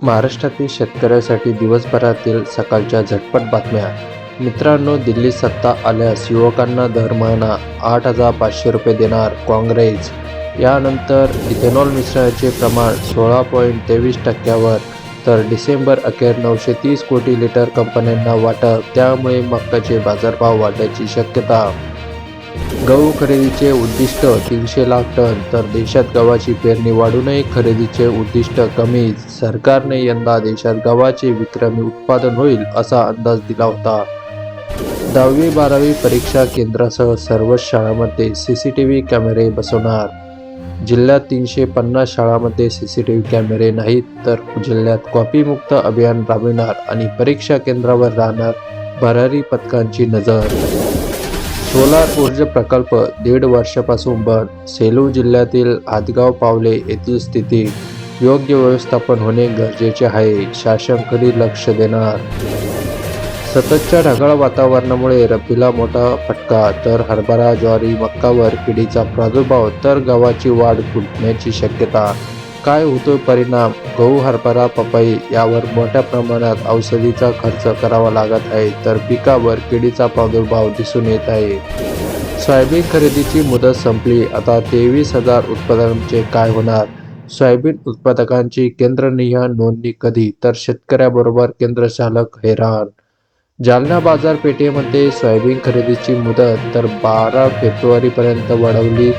महाराष्ट्रातील शेतकऱ्यासाठी दिवसभरातील सकाळच्या झटपट बातम्या. मित्रांनो दिल्लीत सत्ता आल्यास युवकांना दर महिना आठ हजार पाचशे रुपये देणार काँग्रेस. यानंतर इथेनॉल मिश्रणाचे प्रमाण सोळा पॉईंट तेवीस टक्क्यावर तर डिसेंबर अखेर नऊशे तीस कोटी लिटर कंपन्यांना वाटप. त्यामुळे मक्काचे बाजारभाव वाढण्याची शक्यता गहू खरेदीचे उद्दिष्ट तीनशे लाख टन तर देशात गव्हाची पेरणी वाढूनही खरेदीचे उद्दिष्ट कमी. सरकारने यंदा देशात गव्हाचे विक्रमी उत्पादन होईल असा अंदाज दिला होता. दहावी बारावी परीक्षा केंद्रासह सर्वच शाळांमध्ये व्ही कॅमेरे बसवणार. जिल्ह्यात तीनशे पन्नास शाळांमध्ये व्ही कॅमेरे नाहीत तर जिल्ह्यात कॉपीमुक्त अभियान राबविणार आणि परीक्षा केंद्रावर राहणार भरारी पथकांची नजर. सोलार ऊर्जा प्रकल्प दीड वर्षापासून बंद. सेलू जिल्ह्यातील हातगाव पावले येथील स्थिती योग्य व्यवस्थापन होणे गरजेचे आहे शासनकडे लक्ष देणार. सततच्या ढगाळ वातावरणामुळे रब्बीला मोठा फटका तर हरभरा ज्वारी मक्कावर किडीचा प्रादुर्भाव तर गव्हाची वाढ फुटण्याची शक्यता काय होतो परिणाम? गहू हरभरा पपई यावर मोठ्या प्रमाणात औषधीचा खर्च करावा लागत आहे तर पिकावर किडीचा प्रादुर्भाव दिसून येत आहे. सोयाबीन खरेदीची मुदत संपली. आता तेवीस हजार उत्पादनांचे काय होणार? सोयाबीन उत्पादकांची केंद्रनिहाय नोंदणी कधी? तर शेतकऱ्याबरोबर केंद्र चालक हैराण! जालना बाजारपेठेमध्ये सोयाबीन खरेदीची मुदत तर बारा फेब्रुवारीपर्यंत वाढवली.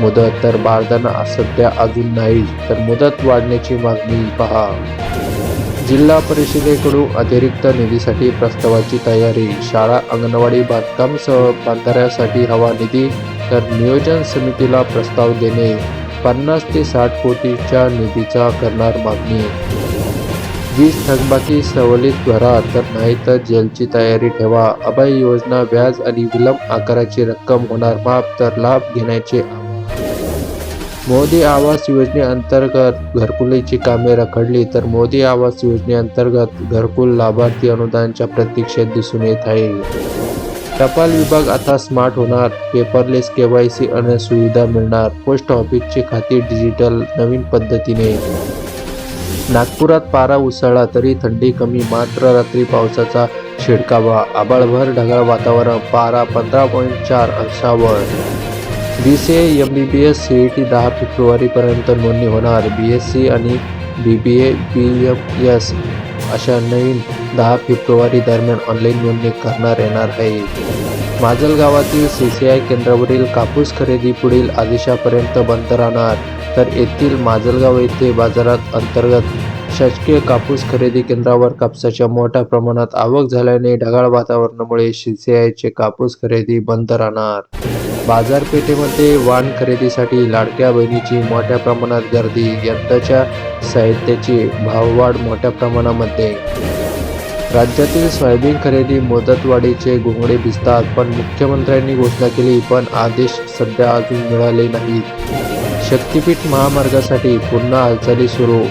मुदत तर बारदाना सध्या अजून नाही तर मुदत वाढण्याची मागणी पहा. जिल्हा परिषदेकडून अतिरिक्त निधीसाठी प्रस्तावाची तयारी शाळा अंगणवाडी बांधकामसह बांधाऱ्यासाठी हवा निधी तर नियोजन समितीला प्रस्ताव देणे पन्नास ते साठ कोटीच्या निधीचा करणार मागणी. वीज थकबाकी सवलीत भरा तर नाही तर जेलची तयारी ठेवा. अभय योजना व्याज आणि विलंब आकाराची रक्कम होणार माफ तर लाभ घेण्याचे मोदी आवास योजनेअंतर्गत घरकुलीची कामे रखडली तर मोदी आवास योजनेअंतर्गत घरकुल लाभार्थी अनुदानच्या प्रतीक्षेत दिसून येत आहे. टपाल विभाग आता स्मार्ट होणार पेपरलेस केवायसी आणि सुविधा मिळणार पोस्ट ऑफिसची खाती डिजिटल नवीन पद्धतीने. नागपुरात पारा उसळला तरी थंडी कमी मात्र रात्री पावसाचा शिडकावा आबाळभर ढगाळ वातावरण पारा पंधरा पॉईंट चार अंशावर. B C A M B B S C E T दहा फेब्रुवारीपर्यंत नोंदणी होणार. बी एस सी आणि बी बी ए बी एम एस अशा नवीन दहा फेब्रुवारी दरम्यान ऑनलाईन नोंदणी करणार येणार आहे. माजल गावातील सी सी आय केंद्रावरील कापूस खरेदी पुढील आदेशापर्यंत बंद राहणार. तर येथील माजलगाव येथे बाजारात अंतर्गत शासकीय कापूस खरेदी केंद्रावर कापसाच्या मोठ्या प्रमाणात आवक झाल्याने ढगाळ वातावरणामुळे चे कापूस खरेदी बंद राहणार. बाजारपेठेमध्ये वाण खरेदीसाठी लाडक्या बहिणीची मोठ्या प्रमाणात गर्दी यंदाच्या साहित्याची भाववाढ मोठ्या प्रमाणामध्ये. राज्यातील सोयाबीन खरेदी मुदतवाढीचे घोंगडे भिजतात पण मुख्यमंत्र्यांनी घोषणा केली पण आदेश सध्या अजून मिळाले नाहीत. शक्तीपीठ महामार्गासाठी पुन्हा हालचाली सुरू.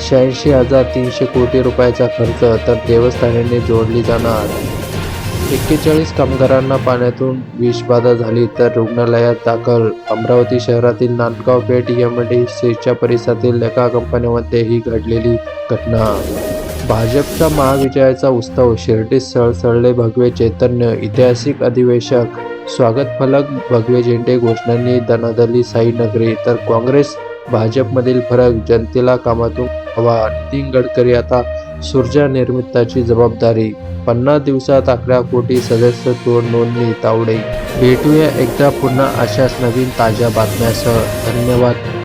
शहाऐंशी हजार तीनशे कोटी रुपयाचा खर्च तर देवस्थानाने जोडली जाणार. एक्केचाळीस कामगारांना पाण्यातून विषबाधा झाली तर रुग्णालयात दाखल. अमरावती शहरातील नांदगाव पेठ एम डी सीच्या परिसरातील एका कंपन्यांमध्ये ही घडलेली घटना. भाजपचा महाविजयाचा उत्सव शिर्डीत सळसळले भगवे चैतन्य ऐतिहासिक अधिवेशक स्वागत फलक भगवे झेंडे घोषणांनी दनादली साई नगरी तर काँग्रेस भाजपमधील फरक जनतेला कामातून हवा. नितीन गडकरी आता सूर्जा निर्मिताची जबाबदारी. पन्नास दिवसात अकरा कोटी सदस्यत्व नोंदणी तावडे. भेटूया एकदा पुन्हा अशाच नवीन ताज्या बातम्यासह. धन्यवाद.